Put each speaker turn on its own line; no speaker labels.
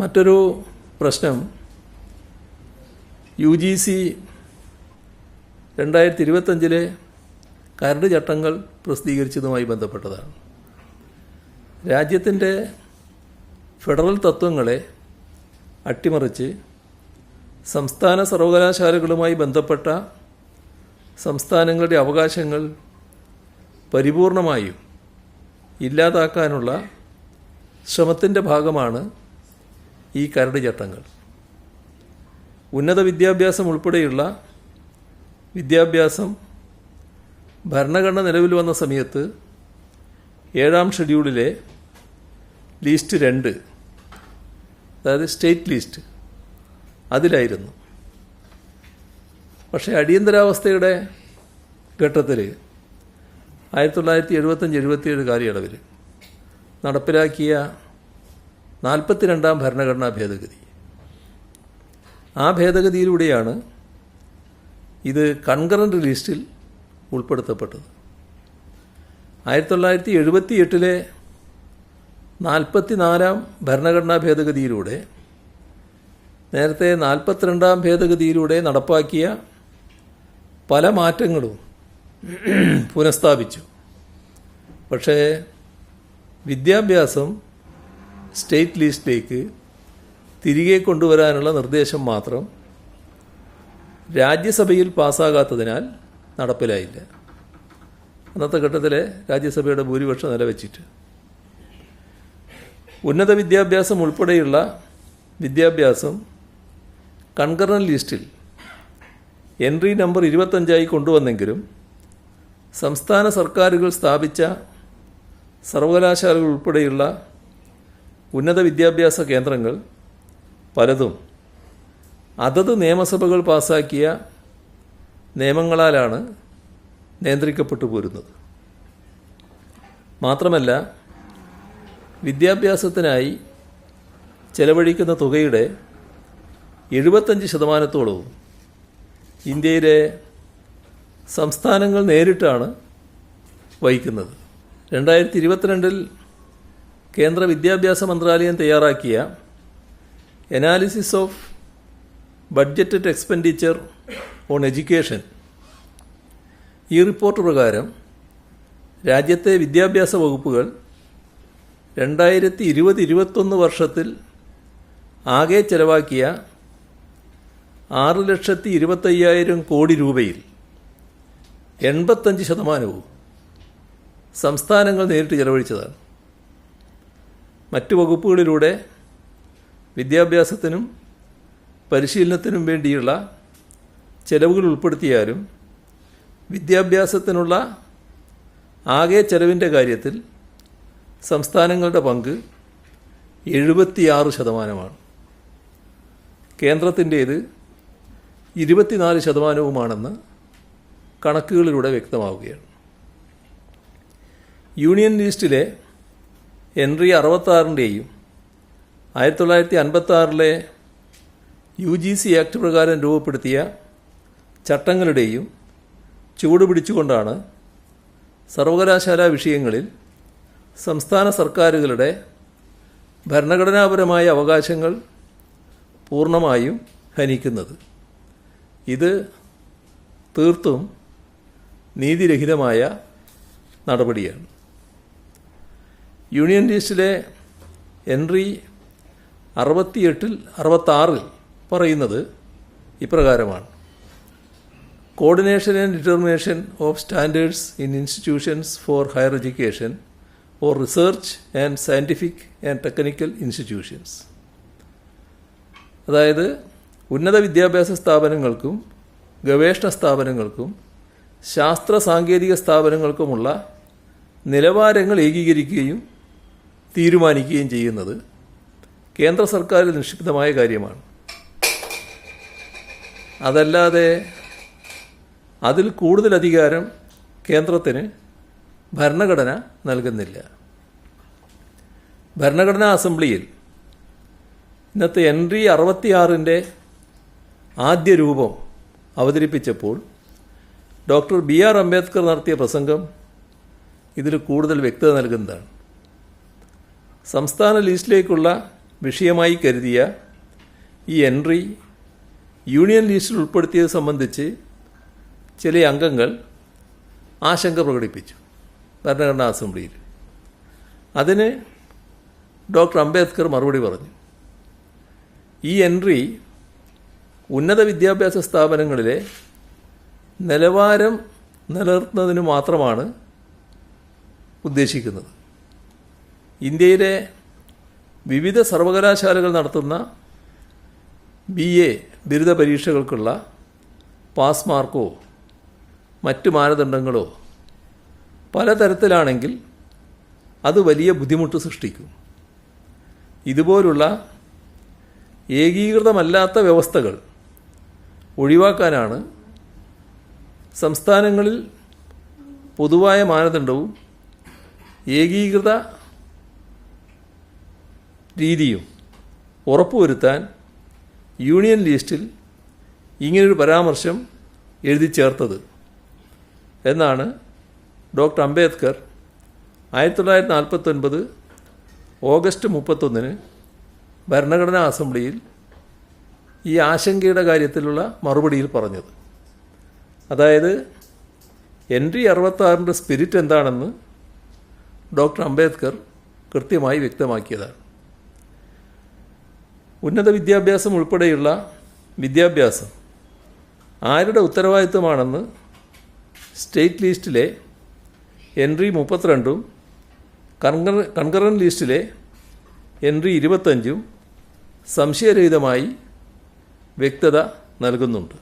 മറ്റൊരു പ്രശ്നം. U G C രണ്ടായിരത്തി ഇരുപത്തഞ്ചിലെ കരട് ചട്ടങ്ങൾ പ്രസിദ്ധീകരിച്ചതുമായി ബന്ധപ്പെട്ടതാണ്. രാജ്യത്തിന്റെ ഫെഡറൽ തത്വങ്ങളെ അട്ടിമറിച്ച് സംസ്ഥാന സർവകലാശാലകളുമായി ബന്ധപ്പെട്ട സംസ്ഥാനങ്ങളുടെ അവകാശങ്ങൾ പരിപൂർണമായും ഇല്ലാതാക്കാനുള്ള ശ്രമത്തിന്റെ ഭാഗമാണ് ഈ കരട് ചട്ടങ്ങൾ ഉന്നത വിദ്യാഭ്യാസം ഉൾപ്പെടെയുള്ള വിദ്യാഭ്യാസം ഭരണഘടന നിലവിൽ വന്ന സമയത്ത് ഏഴാം ഷെഡ്യൂളിലെ ലിസ്റ്റ് രണ്ട് അതായത് സ്റ്റേറ്റ് ലിസ്റ്റ് അതിലായിരുന്നു. പക്ഷേ അടിയന്തരാവസ്ഥയുടെ ഘട്ടത്തിൽ ആയിരത്തി തൊള്ളായിരത്തി എഴുപത്തഞ്ച് എഴുപത്തിയേഴ് കാലയളവിൽ നടപ്പിലാക്കിയ നാൽപ്പത്തിരണ്ടാം ഭരണഘടനാ ഭേദഗതി. ആ ഭേദഗതിയിലൂടെയാണ് ഇത് കൺകറന്റ് ലിസ്റ്റിൽ ഉൾപ്പെടുത്തപ്പെട്ടത്. ആയിരത്തി തൊള്ളായിരത്തി എഴുപത്തി എട്ടിലെ നാൽപ്പത്തിനാലാം ഭരണഘടനാ ഭേദഗതിയിലൂടെ നേരത്തെ നാൽപ്പത്തിരണ്ടാം ഭേദഗതിയിലൂടെ നടപ്പാക്കിയ പല മാറ്റങ്ങളും പുനഃസ്ഥാപിച്ചു. പക്ഷേ വിദ്യാഭ്യാസം സ്റ്റേറ്റ് ലിസ്റ്റിലേക്ക് തിരികെ കൊണ്ടുവരാനുള്ള നിർദ്ദേശം മാത്രം രാജ്യസഭയിൽ പാസ്സാകാത്തതിനാൽ നടപ്പിലായില്ല. അന്നത്തെ ഘട്ടത്തിലെ രാജ്യസഭയുടെ ഭൂരിപക്ഷം നിലവച്ചിട്ട്. ഉന്നത വിദ്യാഭ്യാസം ഉൾപ്പെടെയുള്ള വിദ്യാഭ്യാസം കൺകറൻ ലിസ്റ്റിൽ എൻട്രി നമ്പർ ഇരുപത്തഞ്ചായി കൊണ്ടുവന്നെങ്കിലും സംസ്ഥാന സർക്കാരുകൾ സ്ഥാപിച്ച സർവകലാശാലകൾ ഉൾപ്പെടെയുള്ള ഉന്നത വിദ്യാഭ്യാസ കേന്ദ്രങ്ങൾ പലതും അതത് നിയമസഭകൾ പാസാക്കിയ നിയമങ്ങളാലാണ് നിയന്ത്രിക്കപ്പെട്ടു പോരുന്നത്. മാത്രമല്ല വിദ്യാഭ്യാസത്തിനായി ചെലവഴിക്കുന്ന തുകയുടെ എഴുപത്തഞ്ച് ശതമാനത്തോളവും ഇന്ത്യയിലെ സംസ്ഥാനങ്ങൾ നേരിട്ടാണ് വഹിക്കുന്നത്. രണ്ടായിരത്തി ഇരുപത്തിരണ്ടിൽ കേന്ദ്ര വിദ്യാഭ്യാസ മന്ത്രാലയം തയ്യാറാക്കിയ analysis of budgeted expenditure on education ഈ റിപ്പോർട്ട് പ്രകാരം രാജ്യത്തെ വിദ്യാഭ്യാസ വകുപ്പുകൾ രണ്ടായിരത്തി ഇരുപത് ഇരുപത്തൊന്ന് വർഷത്തിൽ ആകെ ചെലവാക്കിയ ആറ് ലക്ഷത്തി ഇരുപത്തയ്യായിരം കോടി രൂപയിൽ എൺപത്തഞ്ച് ശതമാനവും സംസ്ഥാനങ്ങൾ നേരിട്ട് ചെലവഴിച്ചതാണ്. മറ്റു വകുപ്പുകളിലൂടെ വിദ്യാഭ്യാസത്തിനും പരിശീലനത്തിനും വേണ്ടിയുള്ള ചെലവുകൾ ഉൾപ്പെടുത്തിയാലും വിദ്യാഭ്യാസത്തിനുള്ള ആകെ ചെലവിന്റെ കാര്യത്തിൽ സംസ്ഥാനങ്ങളുടെ പങ്ക് എഴുപത്തിയാറ് ശതമാനമാണ്. കേന്ദ്രത്തിന്റേത് ഇരുപത്തിനാല് ശതമാനവുമാണെന്ന് കണക്കുകളിലൂടെ വ്യക്തമാവുകയാണ്. യൂണിയൻ ലിസ്റ്റിലെ എൻട്രി അറുപത്താറിന്റെയും ആയിരത്തി തൊള്ളായിരത്തി അൻപത്തി ആറിലെ യു ജി സി ആക്ട് പ്രകാരം രൂപപ്പെടുത്തിയ ചട്ടങ്ങളുടെയും ചുവട് പിടിച്ചുകൊണ്ടാണ് സർവകലാശാല വിഷയങ്ങളിൽ സംസ്ഥാന സർക്കാരുകളുടെ ഭരണഘടനാപരമായ അവകാശങ്ങൾ പൂർണമായും ഹനിക്കുന്നത്. ഇത് തീർത്തും നീതിരഹിതമായ നടപടിയാണ്. യൂണിയൻ ലീസ്റ്റിലെ എൻട്രി അറുപത്തിയെട്ടിൽ അറുപത്താറിൽ പറയുന്നത് ഇപ്രകാരമാണ്. Coordination and determination of standards in institutions for higher education for research and scientific and technical institutions അതായത് ഉന്നത വിദ്യാഭ്യാസ സ്ഥാപനങ്ങൾക്കും ഗവേഷണ സ്ഥാപനങ്ങൾക്കും ശാസ്ത്ര സാങ്കേതിക സ്ഥാപനങ്ങൾക്കുമുള്ള നിലവാരങ്ങൾ ഏകീകരിക്കുകയും തീരുമാനിക്കുകയും ചെയ്യുന്നത് കേന്ദ്ര സർക്കാരിൽ നിക്ഷിപ്തമായ കാര്യമാണ്. അതല്ലാതെ അതിൽ കൂടുതൽ അധികാരം കേന്ദ്രത്തിന് ഭരണഘടന നൽകുന്നില്ല. ഭരണഘടനാ അസംബ്ലിയിൽ ഇന്നത്തെ എൻ എൻട്രി അറുപത്തിയാറിന്റെ ആദ്യ രൂപം അവതരിപ്പിച്ചപ്പോൾ ഡോക്ടർ ബി ആർ അംബേദ്കർ നടത്തിയ പ്രസംഗം ഇതിൽ കൂടുതൽ വ്യക്തത നൽകുന്നതാണ്. സംസ്ഥാന ലിസ്റ്റിലേക്കുള്ള വിഷയമായി കരുതിയ ഈ എൻട്രി യൂണിയൻ ലിസ്റ്റിൽ ഉൾപ്പെടുത്തിയത് സംബന്ധിച്ച് ചില അംഗങ്ങൾ ആശങ്ക പ്രകടിപ്പിച്ചു. ഭരണഘടനാ അസംബ്ലിയിൽ. അതിന് ഡോക്ടർ അംബേദ്കർ മറുപടി പറഞ്ഞു. ഈ എൻട്രി ഉന്നത വിദ്യാഭ്യാസ സ്ഥാപനങ്ങളിലെ നിലവാരം നിലനിർത്തുന്നതിന് മാത്രമാണ് ഉദ്ദേശിക്കുന്നത്. ഇന്ത്യയിലെ വിവിധ സർവകലാശാലകൾ നടത്തുന്ന ബി എ ബിരുദ പരീക്ഷകൾക്കുള്ള പാസ് മാർക്കോ മറ്റു മാനദണ്ഡങ്ങളോ പലതരത്തിലാണെങ്കിൽ അത് വലിയ ബുദ്ധിമുട്ട് സൃഷ്ടിക്കും. ഇതുപോലുള്ള ഏകീകൃതമല്ലാത്ത വ്യവസ്ഥകൾ ഒഴിവാക്കാനാണ് സംസ്ഥാനങ്ങളിൽ പൊതുവായ മാനദണ്ഡവും ഏകീകൃത രീതിയും ഉറപ്പുവരുത്താൻ യൂണിയൻ ലിസ്റ്റിൽ ഇങ്ങനൊരു പരാമർശം എഴുതി ചേർത്തത് എന്നാണ് ഡോക്ടർ അംബേദ്കർ ആയിരത്തി തൊള്ളായിരത്തി നാൽപ്പത്തൊൻപത് ഓഗസ്റ്റ് മുപ്പത്തൊന്നിന് ഭരണഘടനാ അസംബ്ലിയിൽ ഈ ആശങ്കയുടെ കാര്യത്തിലുള്ള മറുപടിയിൽ പറഞ്ഞത്. അതായത് എൻ എൻട്രി അറുപത്താറിന്റെ സ്പിരിറ്റ് എന്താണെന്ന് ഡോക്ടർ അംബേദ്കർ കൃത്യമായി വ്യക്തമാക്കിയതാണ്. ഉന്നത വിദ്യാഭ്യാസം ഉൾപ്പെടെയുള്ള വിദ്യാഭ്യാസം ആരുടെ ഉത്തരവാദിത്വമാണെന്ന് സ്റ്റേറ്റ് ലിസ്റ്റിലെ എൻട്രി മുപ്പത്തിരണ്ടും കൺകറ കൺകറൻ ലിസ്റ്റിലെ എൻട്രി ഇരുപത്തഞ്ചും സംശയരഹിതമായി വ്യക്തത നൽകുന്നുണ്ട്.